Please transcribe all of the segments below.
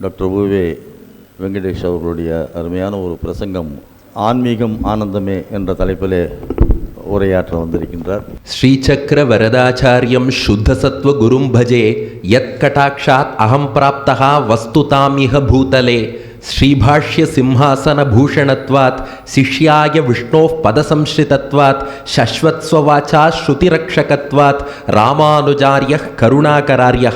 Doctor ஓவே Venkatesh அவர்களுடைய அருமையான ஒரு பிரசங்கம் ஆன்மீகம் ஆனந்தமே என்ற தலைப்பிலே உரையாற்ற வந்திருக்கின்றார். ஸ்ரீசக்கர வரதாச்சாரியம் சுத்த சத்வ குரும் பஜே யத் கட்டாட்சாத் அகம் பிராப்தா வஸ்துதாமிக பூதலே. ஸ்ரீபாஷ்ய சிம்ஹாசன பூஷணத்வாத் சிஷ்யாய விஷ்ணோ பதசம்ஸ்ரிதத்வாத் சஸ்வத்ஸ்வவாச்சா ஸ்ருதிரக்ஷகத்வாத் ராமானுஜாரிய கருணாகராரிய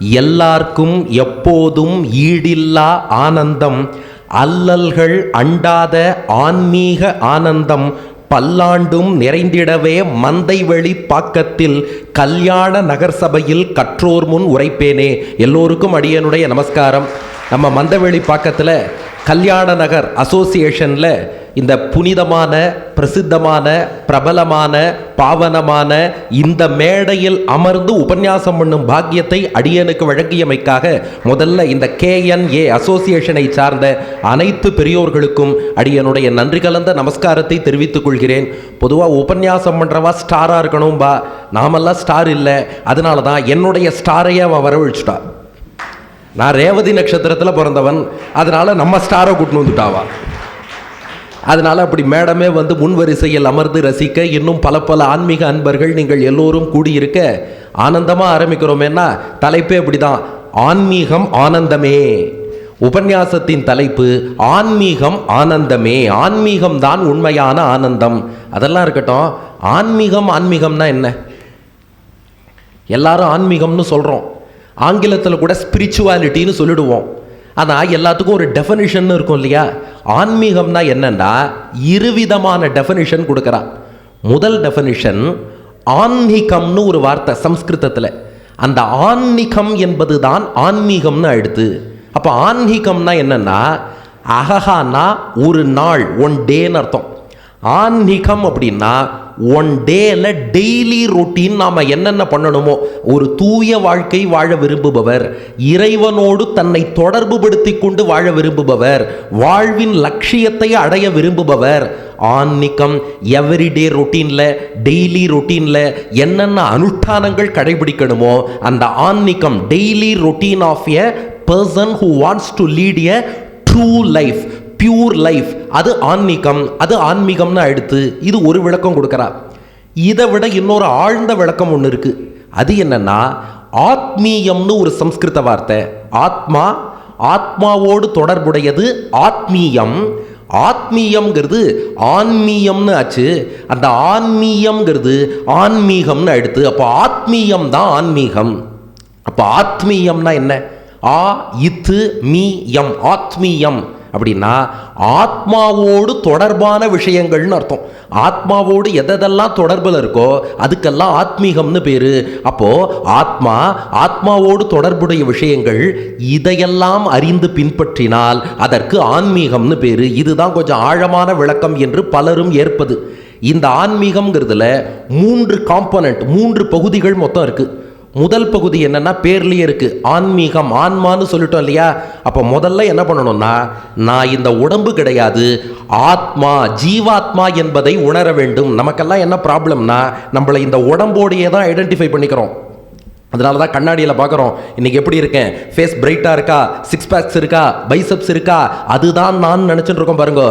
எல்லார்க்கும் எப்போதும் ஈடில்லா ஆனந்தம் அல்லல்கள் அண்டாத ஆன்மீக ஆனந்தம் பல்லாண்டும் நிறைந்திடவே மந்தைவெளி பாக்கத்தில் கல்யாண நகர்சபையில் கற்றோர் முன் உரைப்பேனே. எல்லோருக்கும் அடியனுடைய நமஸ்காரம். நம்ம மந்தவெளி பாக்கத்தில் கல்யாண நகர் அசோசியேஷனில் இந்த புனிதமான பிரசித்தமான பிரபலமான பாவனமான இந்த மேடையில் அமர்ந்து உபன்யாசம் பண்ணும் பாக்கியத்தை அடியனுக்கு வழங்கியமைக்காக முதல்ல இந்த கேஎன்ஏ அசோசியேஷனை சார்ந்த அனைத்து பெரியோர்களுக்கும் அடியனுடைய நன்றி கலந்த நமஸ்காரத்தை தெரிவித்துக் கொள்கிறேன். பொதுவாக உபன்யாசம் பண்ணுறவா ஸ்டாராக இருக்கணும்பா நாமெல்லாம் ஸ்டார் இல்லை. அதனால தான் என்னுடைய ஸ்டாரையே அவன் வரவழிச்சுட்டா நான் ரேவதி நட்சத்திரத்தில் பிறந்தவன். அதனால் நம்ம ஸ்டாரை கூட்டின்னு வந்துட்டாவா. அதனால் அப்படி மேடமே வந்து முன் வரிசையில் அமர்ந்து ரசிக்க இன்னும் பல பல ஆன்மீக அன்பர்கள் நீங்கள் எல்லோரும் கூடியிருக்க ஆனந்தமாக ஆரம்பிக்கிறோமேன்னா தலைப்பே அப்படிதான். ஆன்மீகம் ஆனந்தமே. உபன்யாசத்தின் தலைப்பு ஆன்மீகம் ஆனந்தமே. ஆன்மீகம் தான் உண்மையான ஆனந்தம். அதெல்லாம் இருக்கட்டும். ஆன்மீகம் ஆன்மீகம்னா என்ன? எல்லாரும் ஆன்மீகம்னு சொல்கிறோம் ஆங்கிலத்தில் கூட ஸ்பிரிச்சுவாலிட்டின்னு சொல்லிடுவோம். ஆனால் எல்லாத்துக்கும் ஒரு டெஃபனிஷன் இருக்கும் இல்லையா? ஆன்மீகம்னா என்னன்னா இருவிதமான டெஃபனிஷன் கொடுக்குறா முதல் டெஃபனிஷன் ஆன்மீகம்னு ஒரு வார்த்தை சம்ஸ்கிருதத்தில். அந்த ஆன்மீகம் என்பது தான் ஆன்மீகம்னு அடுத்து. அப்போ ஆன்மீகம்னா என்னென்னா அகஹானா ஒரு நாள் ஒன் டேன்னு அர்த்தம். ஆன்மீகம் அப்படின்னா ஒன் டேல டெய்லி ரொட்டீன் நாம் என்னென்ன பண்ணணுமோ ஒரு தூய வாழ்க்கை வாழ விரும்புபவர் இறைவனோடு தன்னை தொடர்புபடுத்தி கொண்டு வாழ விரும்புபவர் வாழ்வின் லட்சியத்தை அடைய விரும்புபவர். ஆன்மீகம் எவ்ரிடே ரொட்டீனில் டெய்லி ரொட்டீனில் என்னென்ன அனுஷ்டானங்கள் கடைபிடிக்கணுமோ அந்த ஆன்மீகம் daily routine of a person who wants to lead a true life pure life அது ஆன்மீகம். அது ஆன்மீகம்னு அடுத்து இது ஒரு விளக்கம் கொடுக்குறா. இதை விட இன்னொரு ஆழ்ந்த விளக்கம் ஒன்று இருக்குது அது என்னென்னா ஆத்மீயம்னு ஒரு சம்ஸ்கிருத வார்த்தை. ஆத்மா ஆத்மாவோடு தொடர்புடையது ஆத்மீயம். ஆத்மீயம்ங்கிறது ஆன்மீயம்னு ஆச்சு. அந்த ஆன்மீயம்ங்கிறது ஆன்மீகம்னு அடுத்து அப்போ ஆத்மீயம் தான் ஆன்மீகம். அப்போ ஆத்மீயம்னா என்ன? ஆ இத்து மீ யம். ஆத்மீயம். அப்படின்னா ஆத்மாவோடு தொடர்பான விஷயங்கள்னு அர்த்தம். ஆத்மாவோடு எதெல்லாம் தொடர்பில் இருக்கோ அதுக்கெல்லாம் ஆத்மீகம்னு பேர். அப்போது ஆத்மா ஆத்மாவோடு தொடர்புடைய விஷயங்கள் இதையெல்லாம் அறிந்து பின்பற்றினால் அதற்கு ஆன்மீகம்னு பேர். இதுதான் கொஞ்சம் ஆழமான விளக்கம் என்று பலரும் ஏற்பது. இந்த ஆன்மீகம்ங்கிறதுல மூன்று காம்பனண்ட் மூன்று பகுதிகள் மொத்தம் இருக்குது முதல் பகுதி என்னென்னா பேர்லேயே இருக்குது ஆன்மீகம் ஆன்மான்னு சொல்லிட்டோம் இல்லையா? அப்போ முதல்ல என்ன பண்ணணும்னா நான் இந்த உடம்பு கிடையாது ஆத்மா ஜீவாத்மா என்பதை உணர வேண்டும். நமக்கெல்லாம் என்ன ப்ராப்ளம்னா நம்மளை இந்த உடம்போடையே தான் ஐடென்டிஃபை பண்ணிக்கிறோம். அதனால தான் கண்ணாடியில் பார்க்குறோம் இன்னைக்கு எப்படி இருக்கேன்? ஃபேஸ் பிரைட்டாக இருக்கா? சிக்ஸ் பேக்ஸ் இருக்கா? பைசப்ஸ் இருக்கா? அதுதான் நான் நினச்சிட்டு இருக்கோம் பாருங்க.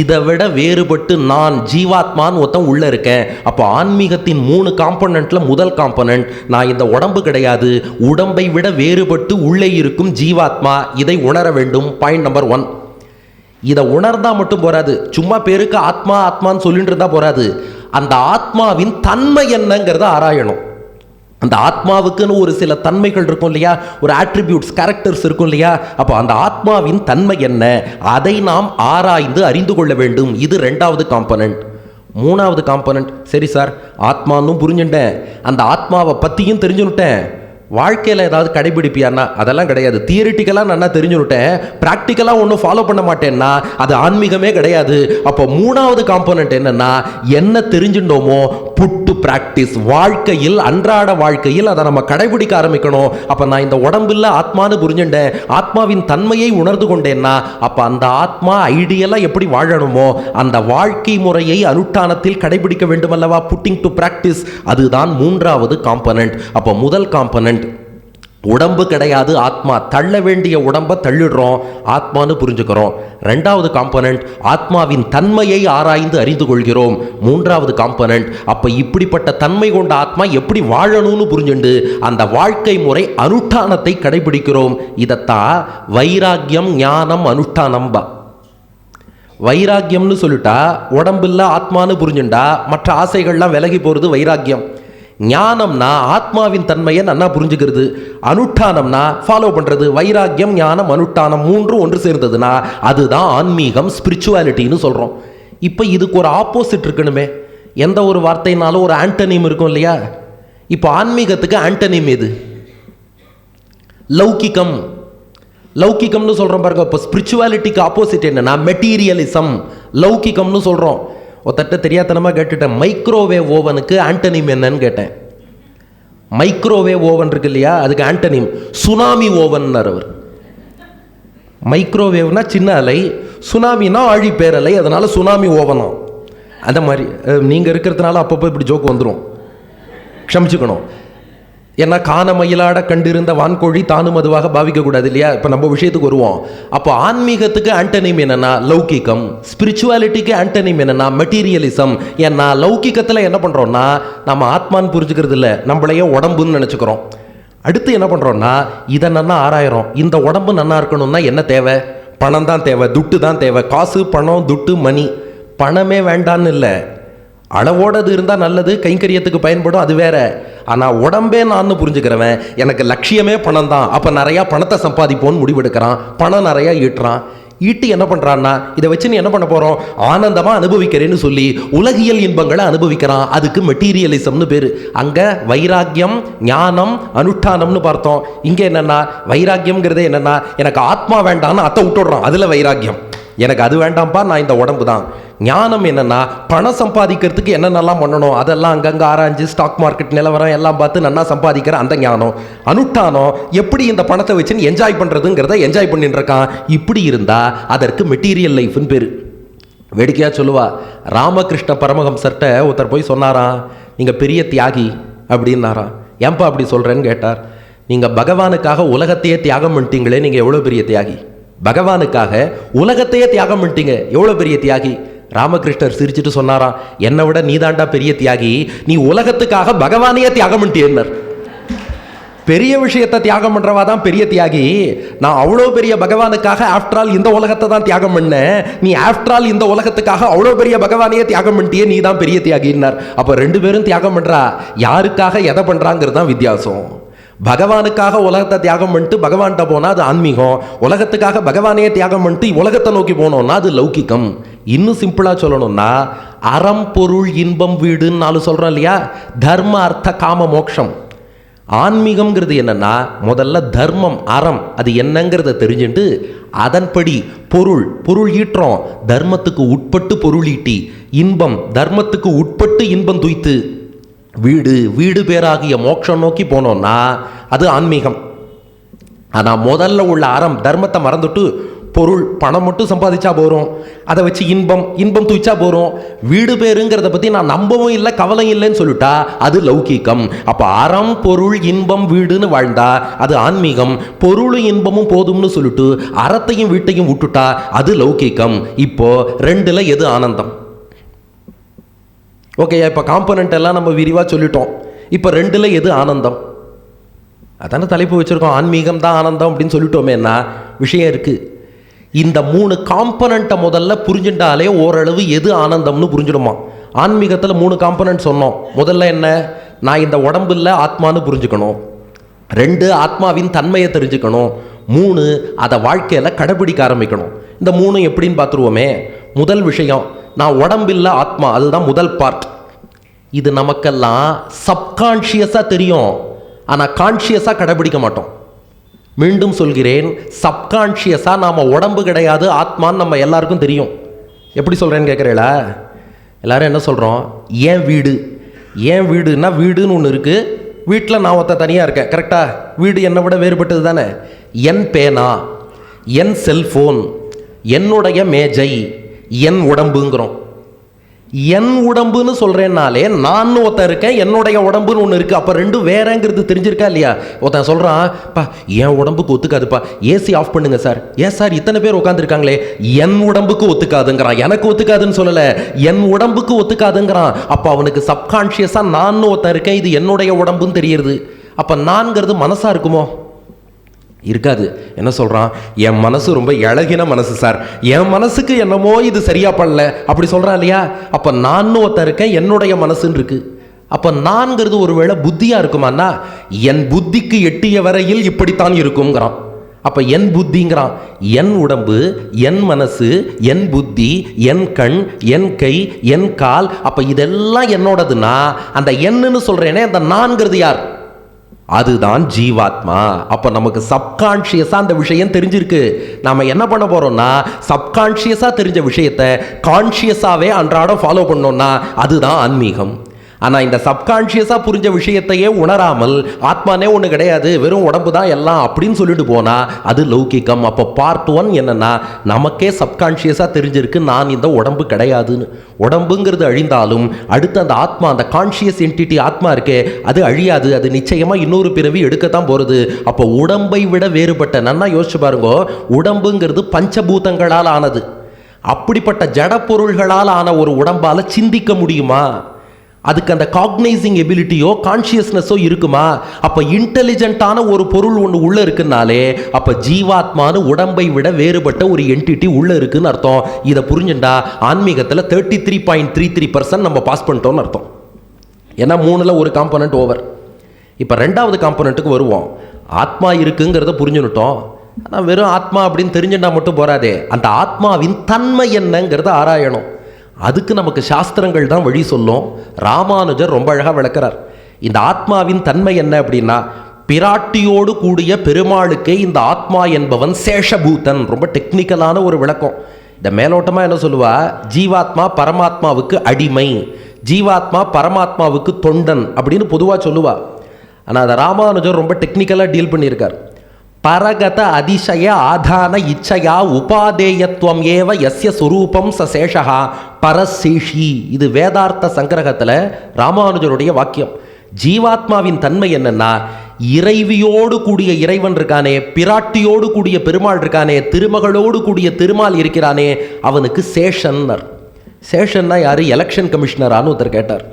இதை விட வேறுபட்டு நான் ஜீவாத்மான்னு ஒருத்தன் உள்ளே இருக்கேன். அப்போ ஆன்மீகத்தின் மூணு காம்பனண்ட்டில் முதல் காம்பனண்ட் நான் இந்த உடம்பு கிடையாது. உடம்பை விட வேறுபட்டு உள்ளே இருக்கும் ஜீவாத்மா இதை உணர வேண்டும். பாயிண்ட் நம்பர் ஒன் இதை உணர்ந்தால் மட்டும் போராது சும்மா பேருக்கு ஆத்மா ஆத்மான்னு சொல்லிட்டு இருந்தால் போராது அந்த ஆத்மாவின் தன்மை என்னங்கிறத ஆராயணும். அந்த ஆத்மாவுக்குன்னு ஒரு சில தன்மைகள் இருக்கும் இல்லையா? ஒரு ஆட்ரிபியூட்ஸ் கேரக்டர்ஸ் இருக்கும் இல்லையா? அப்போ அந்த ஆத்மாவின் தன்மை என்ன? அதை நாம் ஆராய்ந்து அறிந்து கொள்ள வேண்டும். இது ரெண்டாவது காம்பனண்ட் மூணாவது காம்பனண்ட் சரி சார் ஆத்மானும் புரிஞ்சுட்டேன். அந்த ஆத்மாவை பற்றியும் தெரிஞ்சுன்னுட்டேன். வாழ்க்கையில் ஏதாவது கடைபிடிப்பியான்னா அதெல்லாம் கிடையாது. தியரிட்டிக்கலாக நல்லா தெரிஞ்சுன்னுட்டேன்? ப்ராக்டிக்கலாக ஒன்றும் ஃபாலோ பண்ண மாட்டேன்னா அது ஆன்மீகமே கிடையாது. அப்போ மூணாவது காம்போனன்ட் என்னென்னா என்ன தெரிஞ்சுட்டோமோ டு ப்ராக்டிஸ் வாழ்க்கையில் அன்றாட வாழ்க்கையில் அதை நம்ம கடைபிடிக்க ஆரம்பிக்கணும். அப்போ நான் இந்த உடம்பில் ஆத்மான்னு புரிஞ்சுட்டேன். ஆத்மாவின் தன்மையை உணர்ந்து கொண்டேன்னா அப்போ அந்த ஆத்மா ஐடியலாக எப்படி வாழணுமோ அந்த வாழ்க்கை முறையை அனுஷ்டானத்தில் கடைபிடிக்க வேண்டுமல்லவா? புட்டிங் டு ப்ராக்டிஸ் அதுதான் மூன்றாவது காம்பனண்ட் அப்போ முதல் காம்பனண்ட் உடம்பு கிடையாது ஆத்மா தள்ள வேண்டிய உடம்பை தள்ளிடுறோம் ஆத்மான்னு புரிஞ்சுக்கிறோம். ரெண்டாவது காம்பனண்ட் ஆத்மாவின் தன்மையை ஆராய்ந்து அறிந்து கொள்கிறோம். மூன்றாவது காம்பனண்ட் அப்போ இப்படிப்பட்ட தன்மை கொண்ட ஆத்மா எப்படி வாழணும்னு புரிஞ்சுண்டு அந்த வாழ்க்கை முறை அனுஷ்டானத்தை கடைபிடிக்கிறோம். இதைத்தான் வைராக்கியம் ஞானம் அனுஷ்டானம்பா. வைராக்கியம்னு சொல்லிட்டா உடம்பில்ல ஆத்மான்னு புரிஞ்சுண்டா மற்ற ஆசைகள்லாம் விலகி போகிறது வைராக்கியம். ஞானம்னா ஆத்மாவின் தன்மையை நன்னா புரிஞ்சுக்கிறது. அனுஷ்டானம்னா ஃபாலோ பண்ணுறது வைராக்கியம் ஞானம் அனுஷ்டானம் மூன்றும் ஒன்று சேர்ந்ததுன்னா அதுதான் ஆன்மீகம் ஸ்பிரிச்சுவாலிட்டின்னு சொல்கிறோம் இப்போ இதுக்கு ஒரு ஆப்போசிட் இருக்கணுமே. எந்த ஒரு வார்த்தைனாலும் ஒரு ஆண்டனியம் இருக்கும் இல்லையா? இப்போ ஆன்மீகத்துக்கு ஆண்டனியம் எது? லௌகிகம். லௌகிகம்னு சொல்கிறோம் பாருங்க இப்போ ஸ்பிரிச்சுவாலிட்டிக்கு ஆப்போசிட் என்னன்னா மெட்டீரியலிசம் லௌகிகம்னு சொல்கிறோம் ஒருத்தட்ட தெரியாதனமாக கேட்டுட்டேன். மைக்ரோவேவ் ஓவனுக்கு ஆண்டனிம் என்னன்னு கேட்டேன். மைக்ரோவேவ் ஓவன் இருக்கு இல்லையா? அதுக்கு ஆண்டனிம் சுனாமி ஓவன்னார் அவர். மைக்ரோவேவ்னா சின்ன அலை சுனாமினா ஆழி பேரலை அதனால் சுனாமி ஓவனம் அந்த மாதிரி நீங்கள் இருக்கிறதுனால அப்பப்போ இப்படி ஜோக் வந்துடும் க்ஷமிச்சுக்கணும். ஏன்னா காண மயிலாட கண்டிருந்த வான்கோழி தானும் அதுவாக பாவிக்கக்கூடாது இல்லையா இப்போ நம்ம விஷயத்துக்கு வருவோம். அப்போ ஆன்மீகத்துக்கு ஆண்டனிம் என்னன்னா லௌகிகம் ஸ்பிரிச்சுவாலிட்டிக்கு ஆண்டனிம் என்னன்னா மெட்டீரியலிசம் ஏன்னா லௌகிகத்தில் என்ன பண்ணுறோம்னா நம்ம ஆத்மான்னு புரிஞ்சுக்கிறது இல்லை நம்மளையே உடம்புன்னு நினச்சிக்கிறோம். அடுத்து என்ன பண்ணுறோம்னா இதை நன்னா ஆராயிரம் இந்த உடம்பு நல்லா இருக்கணும்னா என்ன தேவை? பணம் தான் தேவை துட்டு தான் தேவை. காசு பணம் துட்டு மணி. பணமே வேண்டான்னு இல்லை. அளவோடது இருந்தால் நல்லது கைங்கரியத்துக்கு பயன்படும் அது வேற. ஆனால் உடம்பே நான் புரிஞ்சுக்கிறவன் எனக்கு லட்சியமே பணம் தான் அப்போ நிறையா பணத்தை சம்பாதிப்போன்னு முடிவெடுக்கிறான். பணம் நிறையா ஈட்டுறான். ஈட்டி என்ன பண்ணுறான்னா இதை வச்சு நீ என்ன பண்ண போகிறோம் ஆனந்தமாக அனுபவிக்கிறேன்னு சொல்லி உலகியல் இன்பங்களை அனுபவிக்கிறான். அதுக்கு மெட்டீரியலிசம்னு பேர். அங்கே வைராக்கியம் ஞானம் அனுஷ்டானம்னு பார்த்தோம். இங்கே என்னென்னா வைராக்கியம்ங்கிறதே என்னென்னா எனக்கு ஆத்மா வேண்டான்னு அத்தை விட்டுடுறான். அதில் வைராக்கியம். எனக்கு அது வேண்டாம்ப்பா நான் இந்த உடம்பு தான் ஞானம் என்னென்னா பணம் சம்பாதிக்கிறதுக்கு என்னென்னலாம் பண்ணணும்? அதெல்லாம் அங்கங்கே ஆராய்ஞ்சு ஸ்டாக் மார்க்கெட் நிலவரம் எல்லாம் பார்த்து நல்லா சம்பாதிக்கிற அந்த ஞானம். அனுட்டானம் எப்படி இந்த பணத்தை வச்சுன்னு என்ஜாய் பண்ணுறதுங்கிறத என்ஜாய் பண்ணிட்டு இருக்கான் இப்படி இருந்தால் அதற்கு மெட்டீரியல் லைஃப்னு பேர். வேடிக்கையாக சொல்லுவா ராமகிருஷ்ண பரமஹம்சர்கிட்ட ஒருத்தர் போய் சொன்னாராம் நீங்கள் பெரிய தியாகி அப்படின்னாராம். ஏன்பா அப்படி சொல்கிறேன்னு கேட்டார்? நீங்கள் பகவானுக்காக உலகத்தையே தியாகம் பண்ணிட்டீங்களே நீங்கள் எவ்வளோ பெரிய தியாகி? பகவானுக்காக உலகத்தையே தியாகம் பண்ணிட்டீங்க. எவ்வளோ பெரிய தியாகி? ராமகிருஷ்ணர் சிரிச்சுட்டு சொன்னாராம் என்னை விட நீதாண்டா பெரிய தியாகி. நீ உலகத்துக்காக பகவானையே தியாகம் பண்ணிட்டேன்னர். பெரிய விஷயத்தை தியாகம் பண்ணுறவா தான் பெரிய தியாகி. நான் அவ்வளோ பெரிய பகவானுக்காக ஆஃப்டர் ஆல் இந்த உலகத்தை தான் தியாகம் பண்ணேன். நீ ஆஃப்டர் ஆல் இந்த உலகத்துக்காக அவ்வளோ பெரிய பகவானையே தியாகம் பண்ணிட்டியே நீ தான் பெரிய தியாகின்னார். அப்போ ரெண்டு பேரும் தியாகம் பண்ணுறா யாருக்காக எதை பண்ணுறாங்கிறது தான் வித்தியாசம். பகவானுக்காக உலகத்தை தியாகம் பண்ணிட்டு பகவான்கிட்ட போனால் அது ஆன்மீகம். உலகத்துக்காக பகவானையே தியாகம் பண்ணிட்டு உலகத்தை நோக்கி போனோம்னா அது லௌகிகம். இன்னும் சிம்பிளாக சொல்லணும்னா அறம் பொருள் இன்பம் வீடுன்னு நாலு சொல்கிறோம் இல்லையா? தர்ம அர்த்த காம மோக்ஷம். ஆன்மீகம்ங்கிறது என்னன்னா முதல்ல தர்மம் அறம் அது என்னங்கிறத தெரிஞ்சுட்டு அதன்படி பொருள் பொருள் ஈட்டுறோம். தர்மத்துக்கு உட்பட்டு பொருள் ஈட்டி இன்பம் தர்மத்துக்கு உட்பட்டு இன்பம் துய்த்து. வீடு வீடு பேராகிய மோட்சம் நோக்கி போனோம்னா அது ஆன்மீகம். ஆனால் முதல்ல உள்ள அறம் தர்மத்தை மறந்துட்டு பொருள் பணம் மட்டும் சம்பாதிச்சா போகிறோம் அதை வச்சு இன்பம் இன்பம் தூச்சா போகிறோம் வீடு பேருங்கிறத பற்றி நான் நம்பவும் இல்லை கவலை இல்லைன்னு சொல்லிட்டா அது லௌகீகம். அப்போ அறம் பொருள் இன்பம் வீடுன்னு வாழ்ந்தா அது ஆன்மீகம். பொருளும் இன்பமும் போதும்னு சொல்லிட்டு அறத்தையும் வீட்டையும் விட்டுட்டா அது லௌகீகம். இப்போ ரெண்டில் எது ஆனந்தம்? ஓகே இப்போ காம்பனண்ட் எல்லாம் நம்ம விரிவாக சொல்லிட்டோம். இப்போ ரெண்டில் எது ஆனந்தம்? அதானே தலைப்பு வச்சுருக்கோம். ஆன்மீகம் தான் ஆனந்தம் அப்படின்னு சொல்லிட்டோமேன்னா விஷயம் இருக்குது இந்த மூணு காம்பனண்ட்டை முதல்ல புரிஞ்சுட்டாலே ஓரளவு எது ஆனந்தம்னு புரிஞ்சிடுமா. ஆன்மீகத்தில் மூணு காம்பனண்ட் சொன்னோம். முதல்ல என்ன? நான் இந்த உடம்பு இல்லை ஆத்மான்னு புரிஞ்சுக்கணும். ரெண்டு ஆத்மாவின் தன்மையை தெரிஞ்சுக்கணும். மூணு அதை வாழ்க்கையில் கடைபிடிக்க ஆரம்பிக்கணும். இந்த மூணு எப்படின்னு பார்த்துருவோமே. முதல் விஷயம் நான் உடம்பில்ல ஆத்மா அதுதான் முதல் பார்ட் இது நமக்கெல்லாம் சப்கான்ஷியஸாக தெரியும். ஆனால் கான்ஷியஸாக கடைபிடிக்க மாட்டோம். மீண்டும் சொல்கிறேன் சப்கான்ஷியஸாக நாம் உடம்பு கிடையாது ஆத்மான்னு நம்ம எல்லாருக்கும் தெரியும். எப்படி சொல்கிறேன்னு கேட்குறீங்களா எல்லாரும் என்ன சொல்கிறோம் ஏன் வீடு? ஏன் வீடுன்னா வீடுன்னு ஒன்று இருக்குது வீட்டில் நான் ஒருத்த தனியாக இருக்கேன் கரெக்டாக வீடு என்னை விட வேறுபட்டது தானே? என் பேனா என் செல்ஃபோன் என்னுடைய மேஜை என் உடம்புங்கிறோம். என் உடம்புன்னு சொல்கிறேனாலே நான் ஒருத்தன் இருக்கேன் என்னுடைய உடம்புன்னு ஒன்று இருக்குது அப்போ ரெண்டும் வேறங்கிறது தெரிஞ்சிருக்கா இல்லையா? ஒருத்தன் சொல்கிறான் பா என் உடம்புக்கு ஒத்துக்காதுப்பா. ஏசி ஆஃப் பண்ணுங்க சார். ஏன் சார் இத்தனை பேர் உட்காந்துருக்காங்களே என் உடம்புக்கு ஒத்துக்காதுங்கிறான். எனக்கு ஒத்துக்காதுன்னு சொல்லலை. என் உடம்புக்கு ஒத்துக்காதுங்கிறான். அப்போ அவனுக்கு சப்கான்ஷியஸாக நான் ஒருத்தன் இருக்கேன். இது என்னுடைய உடம்புன்னு தெரியுது. அப்போ நான்கிறது மனசாக இருக்குமோ? இருக்காது. என்ன சொல்கிறான் என் மனசு ரொம்ப இழகின மனசு சார். என் மனசுக்கு என்னமோ இது சரியா பண்ணல. அப்படி சொல்கிறான் இல்லையா? அப்போ நான் ஒருத்தன் இருக்கேன் என்னுடைய மனசுன்னு இருக்குது அப்போ நான்கிறது ஒருவேளை புத்தியாக இருக்குமாண்ணா என் புத்திக்கு எட்டிய வரையில் இப்படித்தான் இருக்குங்கிறான் அப்போ என் புத்திங்கிறான் என் உடம்பு என் மனசு என் புத்தி என் கண் என் கை என் கால் அப்போ இதெல்லாம் என்னோடதுன்னா அந்த என்னன்னு சொல்கிறேனே அந்த நான்கிறது யார்? அதுதான் ஜீவாத்மா. அப்போ நமக்கு சப்கான்ஷியஸாக அந்த விஷயம் தெரிஞ்சிருக்கு. நாம் என்ன பண்ண போகிறோம்னா சப்கான்ஷியஸாக தெரிஞ்ச விஷயத்தை கான்ஷியஸாகவே அன்றாடம் ஃபாலோ பண்ணோம்னா அதுதான் ஆன்மீகம். ஆனால் இந்த சப்கான்ஷியஸாக புரிஞ்ச விஷயத்தையே உணராமல் ஆத்மானே ஒன்று கிடையாது வெறும் உடம்பு தான் எல்லாம் அப்படின்னு சொல்லிட்டு போனா அது லௌகிகம். அப்போ பார்ட் ஒன் என்னன்னா நமக்கே சப்கான்ஷியஸாக தெரிஞ்சிருக்கு நான் இந்த உடம்பு கிடையாதுன்னு. உடம்புங்கிறது அழிந்தாலும் அடுத்து அந்த ஆத்மா அந்த கான்ஷியஸ் என்டிட்டி ஆத்மா இருக்கே அது அழியாது அது நிச்சயமாக இன்னொரு பிறவி எடுக்கத்தான் போகிறது அப்போ உடம்பை விட வேறுபட்ட நன்னா யோசிச்சு பாருங்க உடம்புங்கிறது பஞ்சபூதங்களால் ஆனது. அப்படிப்பட்ட ஜட பொருள்களால் ஆன ஒரு உடம்பால் சிந்திக்க முடியுமா? அதுக்கு அந்த காக்னைசிங் எபிலிட்டியோ கான்ஷியஸ்னஸோ இருக்குமா? அப்போ இன்டெலிஜென்ட்டான ஒரு பொருள் ஒன்று உள்ளே இருக்குனாலே அப்போ ஜீவாத்மான்னு உடம்பை விட வேறுபட்ட ஒரு என்டிட்டி உள்ளே இருக்குன்னு அர்த்தம். இதை புரிஞ்சுண்டா? ஆன்மீகத்தில் thirty three point three three percent நம்ம பாஸ் பண்ணிட்டோம்னு அர்த்தம். ஏன்னா மூணில் ஒரு காம்பனண்ட் ஓவர் இப்போ ரெண்டாவது காம்பனண்ட்டுக்கு வருவோம். ஆத்மா இருக்குங்கிறத புரிஞ்சுனுட்டோம் ஆனால் வெறும் ஆத்மா அப்படின்னு தெரிஞ்சுட்டா மட்டும் போகாதே அந்த ஆத்மாவின் தன்மை என்னங்கிறத ஆராயணும். அதுக்கு நமக்கு சாஸ்திரங்கள் தான் வழி சொல்லும். ராமானுஜர் ரொம்ப அழகாக விளக்கிறார். இந்த ஆத்மாவின் தன்மை என்ன அப்படின்னா பிராட்டியோடு கூடிய பெருமாளுக்கே இந்த ஆத்மா என்பவன் சேஷபூதன். ரொம்ப டெக்னிக்கலான ஒரு விளக்கம். இந்த மேலோட்டமாக என்ன சொல்லுவா? ஜீவாத்மா பரமாத்மாவுக்கு அடிமை. ஜீவாத்மா பரமாத்மாவுக்கு தொண்டன் அப்படின்னு பொதுவாக சொல்லுவா. ஆனால் அதை ராமானுஜர் ரொம்ப டெக்னிக்கலாக டீல் பண்ணியிருக்கார். பரகத அதிசய ஆதான இச்சையா உபாதேயத்துவம் ஏவ எஸ்ய சுரூபம் ச சேஷகா பரசேஷி. இது வேதார்த்த சங்கிரகத்தில் ராமானுஜருடைய வாக்கியம். ஜீவாத்மாவின் தன்மை என்னன்னா இறைவியோடு கூடிய இறைவன் இருக்கானே பிராட்டியோடு கூடிய பெருமாள் இருக்கானே திருமகளோடு கூடிய திருமால் இருக்கிறானே அவனுக்கு சேஷன்னர். சேஷன்னா யாரு? எலெக்ஷன் கமிஷனரான்னு ஒருத்தர் கேட்டார்.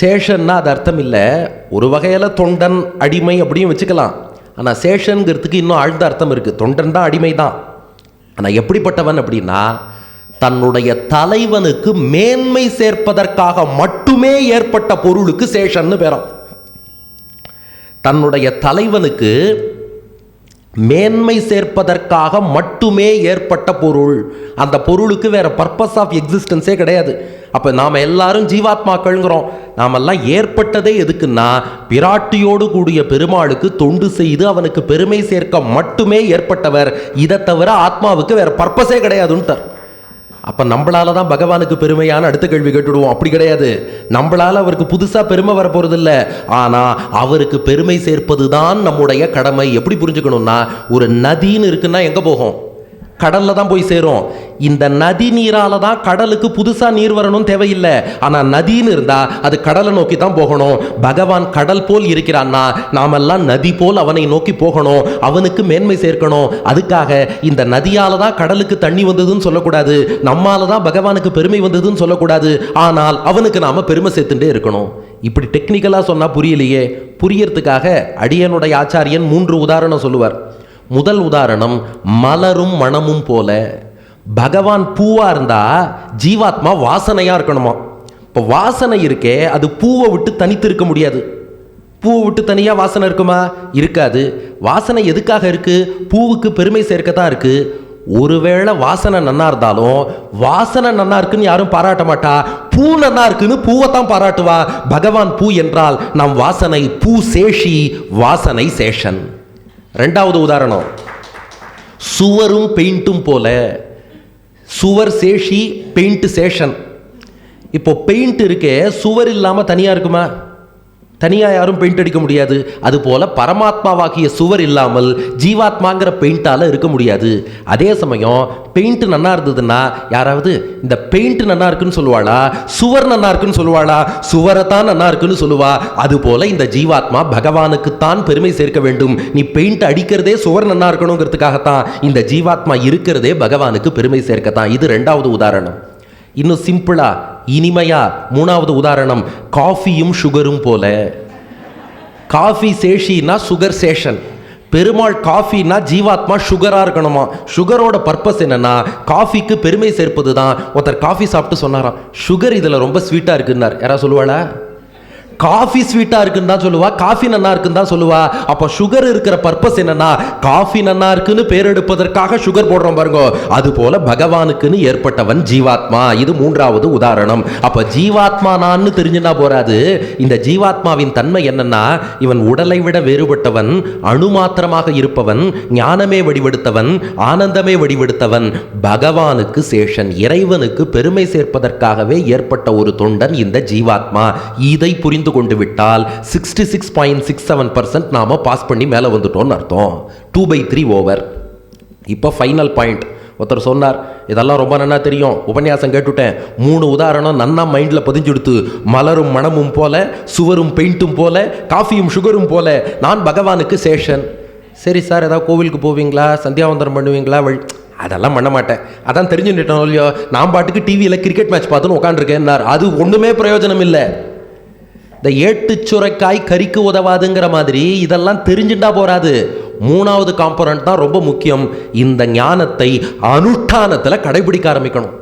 சேஷன்னா அது அர்த்தம் இல்லை. ஒரு வகையில் தொண்டன் அடிமை அப்படியும் வச்சுக்கலாம். ஆனால் சேஷன்கிறதுக்கு இன்னும் ஆழ்ந்த அர்த்தம் இருக்குது தொண்டன் தான் அடிமை தான் ஆனால் எப்படிப்பட்டவன் அப்படின்னா தன்னுடைய தலைவனுக்கு மேன்மை சேர்ப்பதற்காக மட்டுமே ஏற்பட்ட பொருளுக்கு சேஷன்னு பேரும். தன்னுடைய தலைவனுக்கு மேன்மை சேர்ப்பதற்காக மட்டுமே ஏற்பட்ட பொருள். அந்த பொருளுக்கு வேற பர்பஸ் ஆஃப் எக்ஸிஸ்டன்ஸே கிடையாது. அப்போ நாம் எல்லாரும் ஜீவாத்மாக்கள்ங்கிறோம். நாமெல்லாம் ஏற்பட்டதே எதுக்குன்னா பிராட்டியோடு கூடிய பெருமாளுக்கு தொண்டு செய்து அவனுக்கு பெருமை சேர்க்க மட்டுமே ஏற்பட்டவர். இதை தவிர ஆத்மாவுக்கு வேற பர்பஸே கிடையாதுன்ட்டார். அப்போ நம்மளால தான் பகவானுக்கு பெருமையான அடுத்த கேள்வி கேட்டுடுவோம். அப்படி கிடையாது. நம்மளால அவருக்கு புதுசாக பெருமை வர இல்லை ஆனால் அவருக்கு பெருமை சேர்ப்பது தான் நம்முடைய கடமை. எப்படி புரிஞ்சுக்கணும்னா ஒரு நதின்னு இருக்குன்னா எங்கே போகும்? கடலில் தான் போய் சேரும். இந்த நதி நீரால் தான் கடலுக்கு புதுசாக நீர் வரணும் தேவையில்லை. ஆனால் நதின்னு இருந்தால் அது கடலை நோக்கி தான் போகணும். பகவான் கடல் போல் இருக்கிறான்னா நாமெல்லாம் நதி போல் அவனை நோக்கி போகணும். அவனுக்கு மேன்மை சேர்க்கணும். அதுக்காக இந்த நதியால் தான் கடலுக்கு தண்ணி வந்ததுன்னு சொல்லக்கூடாது. நம்மால் தான் பகவானுக்கு பெருமை வந்ததுன்னு சொல்லக்கூடாது. ஆனால் அவனுக்கு நாம் பெருமை சேர்த்துட்டே இருக்கணும். இப்படி டெக்னிக்கலாக சொன்னால் புரியலையே. புரியறதுக்காக அடியனுடைய ஆச்சாரியன் மூன்று உதாரணம் சொல்லுவார். முதல் உதாரணம் மலரும் மணமும் போல. பகவான் பூவாக இருந்தால் ஜீவாத்மா வாசனையாக இருக்கணுமா? இப்போ வாசனை இருக்கே அது பூவை விட்டு தனித்து இருக்க முடியாது. பூவை விட்டு தனியாக வாசனை இருக்குமா? இருக்காது. வாசனை எதுக்காக இருக்கு? பூவுக்கு பெருமை சேர்க்க தான் இருக்கு. ஒருவேளை வாசனை நன்னா இருந்தாலும் வாசனை நன்னா இருக்குன்னு யாரும் பாராட்ட மாட்டா. பூ நன்னா இருக்குன்னு பூவை தான் பாராட்டுவா. பகவான் பூ என்றால் நம் வாசனை பூ சேஷி வாசனை சேஷன். ரெண்டாவது உதாரணம். சுவரும் பெயிண்ட்டும் போல சுவர் சேஷி பெயிண்ட் சேஷன். இப்போ பெயிண்ட் இருக்கே சுவர் இல்லாமல் தனியாக இருக்குமா? தனியாக யாரும் பெயிண்ட் அடிக்க முடியாது. அதுபோல் பரமாத்மாவாகிய சுவர் இல்லாமல் ஜீவாத்மாங்கிற பெயிண்டால இருக்க முடியாது. அதே சமயம் பெயிண்ட் நன்னா இருந்ததுன்னா யாராவது இந்த பெயிண்ட் நன்னா இருக்குன்னு சொல்லுவாளா? சுவர் நன்னா இருக்குன்னு சொல்லுவாளா? சுவரை தான் நன்னா இருக்குன்னு சொல்லுவா? அதுபோல் இந்த ஜீவாத்மா பகவானுக்குத்தான் பெருமை சேர்க்க வேண்டும். நீ பெயிண்ட் அடிக்கிறதே சுவர் நன்னா இருக்கணுங்கிறதுக்காகத்தான். இந்த ஜீவாத்மா இருக்கிறதே பகவானுக்கு பெருமை சேர்க்கத்தான். இது ரெண்டாவது உதாரணம். இன்னும் சிம்பிளா இனிமையா மூணாவது உதாரணம் காஃபியும் சுகரும் போல. காஃபி சேஷின்னா சுகர் சேஷன். பெருமாள் காஃபின்னா ஜீவாத்மா சுகராக இருக்கணுமா? சுகரோட பர்பஸ் என்னென்னா காஃபிக்கு பெருமை சேர்ப்பது தான் ஒருத்தர் காஃபி சாப்பிட்டு சொன்னாராம் சுகர் இதில் ரொம்ப ஸ்வீட்டாக இருக்குன்னார். யாராவது சொல்லுவாளா? காஃபி ஸ்வீட்டா இருக்குன்னு தான் சொல்லுவா. காஃபி நன்னா இருக்குன்னு தான் சொல்லுவா. அப்ப சுகர் இருக்கிற பர்பஸ் என்னன்னா காஃபி நன்னா இருக்குன்னு பேர் எடுப்பதற்காக சுகர் போடுறோம் பாருங்க. அது போல பகவானுக்குன்னு ஏற்பட்டவன் ஜீவாத்மா. இது மூன்றாவது உதாரணம். அப்ப ஜீவாத்மா நான் தெரிஞ்சுனா போறாது. இந்த ஜீவாத்மாவின் தன்மை என்னன்னா இவன் உடலை விட வேறுபட்டவன் அணு மாத்திரமாக இருப்பவன் ஞானமே வடிவெடுத்தவன் ஆனந்தமே வடிவெடுத்தவன். பகவானுக்கு சேஷன் இறைவனுக்கு பெருமை சேர்ப்பதற்காகவே ஏற்பட்ட ஒரு தொண்டன் இந்த ஜீவாத்மா. இதை புரிந்து கொண்டு விட்டால் sixty six point six seven percent நாம பாஸ் பண்ணி மேலே வந்துட்டோம்னு அர்த்தம். டூ பை த்ரீ ஓவர் இப்போ ஃபைனல் பாயிண்ட் ஒருத்தர் சொன்னார் இதெல்லாம் ரொம்ப நன்னா தெரியும். உபன்யாசம் கேட்டுட்டேன். மூணு உதாரணம் நன்னா மைண்டில் பதிஞ்சுடுத்து. மலரும் மணமும் போல சுவரும் பெயிண்ட்டும் போல காஃபியும் சுகரும் போல. நான் பகவானுக்கு சேஷன். சரி சார் ஏதாவது கோவிலுக்கு போவீங்களா? சந்தியாவந்தனம் பண்ணுவீங்களா? வழி அதெல்லாம் பண்ண மாட்டேன். அதான் தெரிஞ்சுட்டோம் இல்லையோ. நான் பாட்டுக்கு டிவியில் கிரிக்கெட் மேட்ச் பார்த்துன்னு உட்காந்துருக்கேன்னார் அது ஒன்றுமே பிரயோஜனம் இல்லை இந்த ஏட்டு சுரைக்காய் கறிக்கு உதவாதுங்கிற மாதிரி இதெல்லாம் தெரிஞ்சுட்டா போறாது. மூணாவது காம்பனண்ட் தான் ரொம்ப முக்கியம். இந்த ஞானத்தை அனுஷ்டானத்தில் கடைபிடிக்க ஆரம்பிக்கணும்.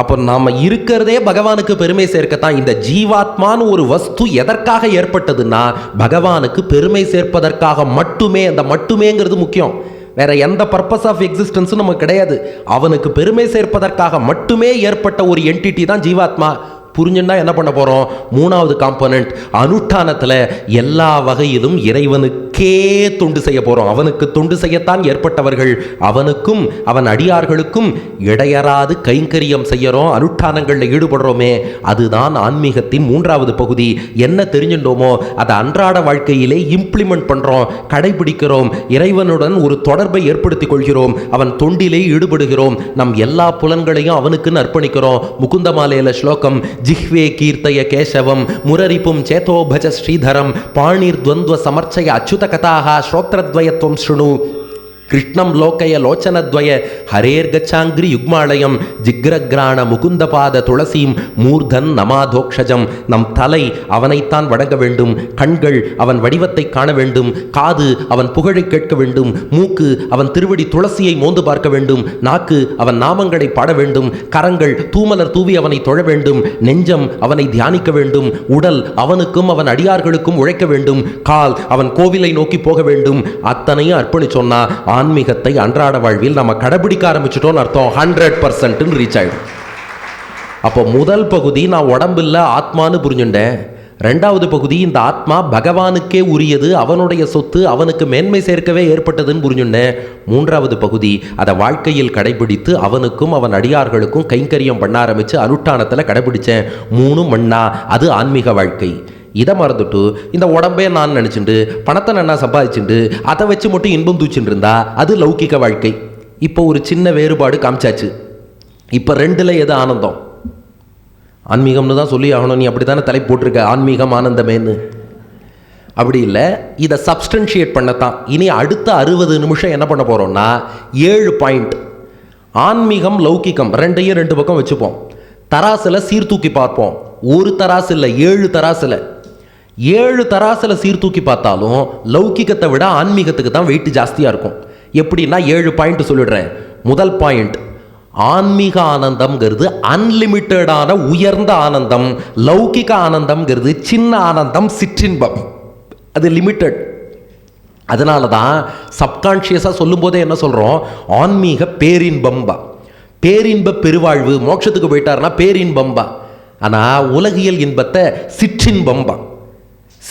அப்போ நாம் இருக்கிறதே பகவானுக்கு பெருமை சேர்க்கத்தான். இந்த ஜீவாத்மான்னு ஒரு வஸ்து எதற்காக ஏற்பட்டதுன்னா பகவானுக்கு பெருமை சேர்ப்பதற்காக மட்டுமே அந்த மட்டுமேங்கிறது முக்கியம். வேற எந்த பர்பஸ் ஆஃப் எக்ஸிஸ்டன்ஸும் நமக்கு கிடையாது. அவனுக்கு பெருமை சேர்ப்பதற்காக மட்டுமே ஏற்பட்ட ஒரு என்டிட்டி தான் ஜீவாத்மா. புரிஞ்சுன்னா என்ன பண்ண போகிறோம் மூணாவது காம்பனண்ட் அனுஷ்டானத்தில் எல்லா வகையிலும் இறைவனுக்கே தொண்டு செய்ய போகிறோம் அவனுக்கு தொண்டு செய்யத்தான் ஏற்பட்டவர்கள். அவனுக்கும் அவன் அடியார்களுக்கும் இடையறாது கைங்கரியம் செய்கிறோம் அனுஷ்டானங்களில் ஈடுபடுறோமே. அதுதான் ஆன்மீகத்தின் மூன்றாவது பகுதி. என்ன தெரிஞ்சுட்டோமோ அதை அன்றாட வாழ்க்கையிலே இம்ப்ளிமெண்ட் பண்ணுறோம் கடைபிடிக்கிறோம். இறைவனுடன் ஒரு தொடர்பை ஏற்படுத்திக் கொள்கிறோம். அவன் தொண்டிலே ஈடுபடுகிறோம். நம் எல்லா புலன்களையும் அவனுக்குன்னு அர்ப்பணிக்கிறோம். முகுந்தமாலையில் ஸ்லோகம் జిహ్వే కీర్తయ కేశవం మురరిపుం చేతోభజ శ్రీధరం పాణిర్ద్వంద్వ సమర్చయ అచ్యుత కథా శ్రోత్రద్వయత్వం శృణు. கிருஷ்ணம் லோக்கய லோச்சனத்வய ஹரேர்கச்சாங்கிரி யுக்மாலயம் ஜிக்ரக்ராண முகுந்தபாத துளசீம் மூர்தன் நமாதோக்ஷஜம். நம் தலை அவனைத்தான் வணங்க வேண்டும். கண்கள் அவன் வடிவத்தை காண வேண்டும். காது அவன் புகழை கேட்க வேண்டும். மூக்கு அவன் திருவடி துளசியை மோந்து பார்க்க வேண்டும். நாக்கு அவன் நாமங்களை பாட வேண்டும். கரங்கள் தூமலர் தூவி அவனை தொழ வேண்டும். நெஞ்சம் அவனை தியானிக்க வேண்டும். உடல் அவனுக்கும் அவன் அடியார்களுக்கும் உழைக்க வேண்டும். கால் அவன் கோவிலை நோக்கி போக வேண்டும். அத்தனையும் அர்ப்பணி சொன்னா ஆன்மீகத்தை அன்றாட வாழ்வில் நம்ம கடைபிடிக்க ஆரம்பிச்சிட்டோம்னு அர்த்தம். ஹண்ட்ரட் பர்சன்ட்னு ரீச் ஆயிடும். அப்போ முதல் பகுதி நான் உடம்பில்ல ஆத்மான்னு புரிஞ்சுட்டேன். ரெண்டாவது பகுதி இந்த ஆத்மா பகவானுக்கே உரியது அவனுடைய சொத்து அவனுக்கு மேன்மை சேர்க்கவே ஏற்பட்டதுன்னு புரிஞ்சுட்டேன். மூன்றாவது பகுதி அதை வாழ்க்கையில் கடைபிடித்து அவனுக்கும் அவன் அடியார்களுக்கும் கைங்கரியம் பண்ண ஆரம்பித்து அனுஷ்டானத்தில் கடைபிடித்தேன் மூணு மண்ணா அது ஆன்மீக வாழ்க்கை. இதை மறந்துட்டு இந்த உடம்பே நான் நினச்சிண்டு பணத்தை நான் சம்பாதிச்சுண்டு அதை வச்சு மட்டும் இன்பம் தூச்சின்னு இருந்தா அது லௌகிக வாழ்க்கை. இப்போ ஒரு சின்ன வேறுபாடு காமிச்சாச்சு. இப்போ ரெண்டில் எது ஆனந்தம்? ஆன்மீகம்னு தான் சொல்லி ஆகணும் நீ அப்படி தானே தலை போட்டிருக்க ஆன்மீகம் ஆனந்தமேன்னு. அப்படி இல்லை இதை சப்ஸ்டன்ஷியேட் பண்ணத்தான். இனி அடுத்த அறுபது நிமிஷம் என்ன பண்ண போகிறோம்னா ஏழு பாயிண்ட் ஆன்மீகம் லௌகிகம் ரெண்டையும் ரெண்டு பக்கம் வச்சுப்போம். தராசில் சீர்தூக்கி பார்ப்போம். ஒரு தராசு இல்லை ஏழு தராசில். ஏழு தராசில் சீர்தூக்கி பார்த்தாலும் லௌகிகத்தை விட ஆன்மீகத்துக்கு தான் வெயிட் ஜாஸ்தியாக இருக்கும். எப்படின்னா ஏழு பாயிண்ட் சொல்லிடுறேன். முதல் பாயிண்ட் ஆன்மீக ஆனந்தம்ங்கிறது அன்லிமிட்டடான உயர்ந்த ஆனந்தம் லௌகிக ஆனந்தம்ங்கிறது சின்ன ஆனந்தம் சிற்றின்பம். அது லிமிட்டட் அதனால தான் சப்கான்ஷியஸாக சொல்லும்போதே என்ன சொல்கிறோம் ஆன்மீக பேரின்பம்பா. பேரின்ப பெருவாழ்வு மோட்சத்துக்கு போயிட்டாருன்னா பேரின்பம்பா. ஆனால் உலகியல் இன்பத்தை சிற்றின்பம்பா.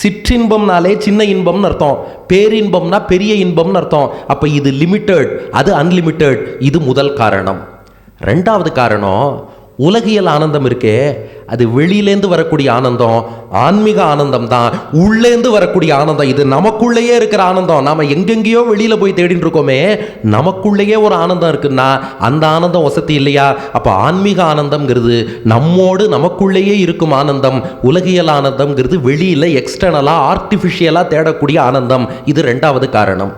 சிற்றின்பம்னாலே சின்ன இன்பம்னு அர்த்தம். பேரின்பம்னா பெரிய இன்பம்னு அர்த்தம். அப்போ இது லிமிட்டட் அது அன்லிமிட்டட் இது முதல் காரணம். ரெண்டாவது காரணம் உலகியல் ஆனந்தம் இருக்கே. அது வெளியிலேந்து வரக்கூடிய ஆனந்தம் ஆன்மீக ஆனந்தம் தான். உள்ளேந்து வரக்கூடிய ஆனந்தம். இது நமக்குள்ளேயே இருக்கிற ஆனந்தம். நாம எங்கெங்கேயோ வெளியில போய் தேடிட்டு இருக்கோமே நமக்குள்ளேயே ஒரு ஆனந்தம் இருக்குன்னா அந்த ஆனந்தம் வசதி இல்லையா? அப்ப ஆன்மீக ஆனந்தம்ங்கிறது நம்மோடு நமக்குள்ளேயே இருக்கும் ஆனந்தம். உலகியல் ஆனந்தம்ங்கிறது வெளியில எக்ஸ்டர்னலா ஆர்டிஃபிஷியலா தேடக்கூடிய ஆனந்தம். இது ரெண்டாவது காரணம்.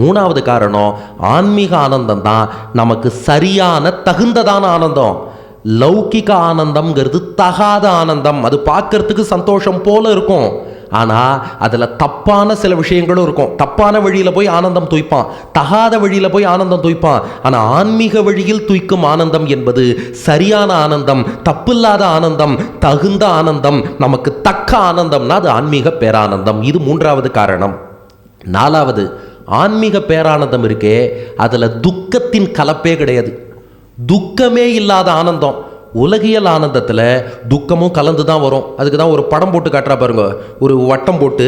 மூணாவது காரணம் ஆன்மீக ஆனந்தம் தான் நமக்கு சரியான தகுந்ததான ஆனந்தம். லௌகிக ஆனந்தம்ங்கிறது தகாத ஆனந்தம். அது பார்க்கறதுக்கு சந்தோஷம் போல இருக்கும். ஆனால் அதில் தப்பான சில விஷயங்களும் இருக்கும். தப்பான வழியில் போய் ஆனந்தம் தூய்ப்பான். தகாத வழியில் போய் ஆனந்தம் துய்ப்பான். ஆனால் ஆன்மீக வழியில் தூய்க்கும் ஆனந்தம் என்பது சரியான ஆனந்தம் தப்பில்லாத ஆனந்தம் தகுந்த ஆனந்தம் நமக்கு தக்க ஆனந்தம்னா அது ஆன்மீக பேரானந்தம். இது மூன்றாவது காரணம். நாலாவது ஆன்மீக பேரானந்தம் இருக்கே அதில் துக்கத்தின் கலப்பே கிடையாது. துக்கமே இல்லாத ஆனந்தம். உலகியல் ஆனந்தத்தில் துக்கமும் கலந்து தான் வரும். அதுக்கு தான் ஒரு படம் போட்டு காட்டுறா பாருங்க. ஒரு வட்டம் போட்டு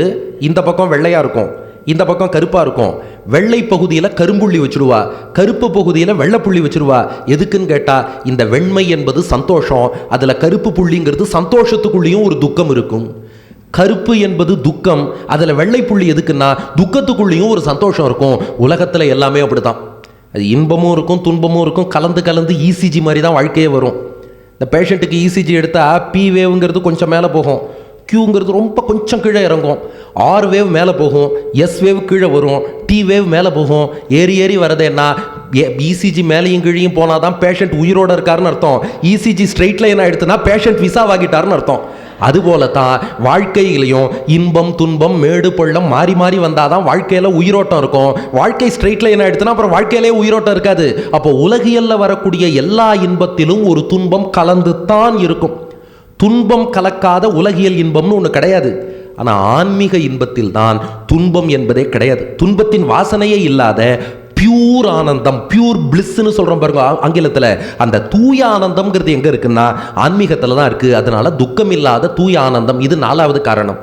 இந்த பக்கம் வெள்ளையாக இருக்கும் இந்த பக்கம் கருப்பாக இருக்கும். வெள்ளை பகுதியில் கரும்புள்ளி வச்சுடுவா கருப்பு பகுதியில் வெள்ளைப்புள்ளி வச்சுருவா. எதுக்குன்னு கேட்டால் இந்த வெண்மை என்பது சந்தோஷம் அதில் கருப்பு புள்ளிங்கிறது சந்தோஷத்துக்குள்ளேயும் ஒரு துக்கம் இருக்கும். கருப்பு என்பது துக்கம் அதில் வெள்ளைப்புள்ளி எதுக்குன்னா துக்கத்துக்குள்ளேயும் ஒரு சந்தோஷம் இருக்கும். உலகத்தில் எல்லாமே அப்படி தான் அது இன்பமும் இருக்கும் துன்பமும் இருக்கும் கலந்து கலந்து இசிஜி மாதிரி தான் வாழ்க்கையே வரும். இந்த பேஷண்ட்டுக்கு இசிஜி எடுத்தால் பி வேவுங்கிறது கொஞ்சம் மேலே போகும். கியூங்கிறது ரொம்ப கொஞ்சம் கீழே இறங்கும். ஆர் வேவ் மேலே போகும். எஸ் வேவ் கீழே வரும். டி வேவ் மேலே போகும். ஏறி ஏறி வரதேன்னா இசிஜி மேலேயும் கீழேயும் போனால் தான் பேஷண்ட் உயிரோட இருக்காருன்னு அர்த்தம். இசிஜி ஸ்ட்ரெயிட் லைன் ஆகிடுச்சுன்னா பேஷண்ட் விசா வாங்கிட்டாருன்னு அர்த்தம். அதுபோல தான் வாழ்க்கையிலையும் இன்பம் துன்பம் மேடு பள்ளம் மாறி மாறி வந்தாதான் வாழ்க்கையில் உயிரோட்டம் இருக்கும். வாழ்க்கை ஸ்ட்ரெயிட்டில் என்ன ஆயிடுச்சுன்னா அப்புறம் வாழ்க்கையிலே உயிரோட்டம் இருக்காது. அப்போ உலகியல்ல வரக்கூடிய எல்லா இன்பத்திலும் ஒரு துன்பம் கலந்து தான் இருக்கும். துன்பம் கலக்காத உலகியல் இன்பம்னு ஒன்று கிடையாது. ஆனால் ஆன்மீக இன்பத்தில் தான் துன்பம் என்பதே கிடையாது. துன்பத்தின் வாசனையே இல்லாத பியூர் ஆனந்தம் பியூர் பிளிஸ்ன்னு சொல்கிறோம் பாருங்க ஆங்கிலத்தில். அந்த தூய ஆனந்தம்ங்கிறது எங்கே இருக்குன்னா ஆன்மீகத்தில் தான் இருக்குது அதனால துக்கம் இல்லாத தூய ஆனந்தம் இது நாலாவது காரணம்.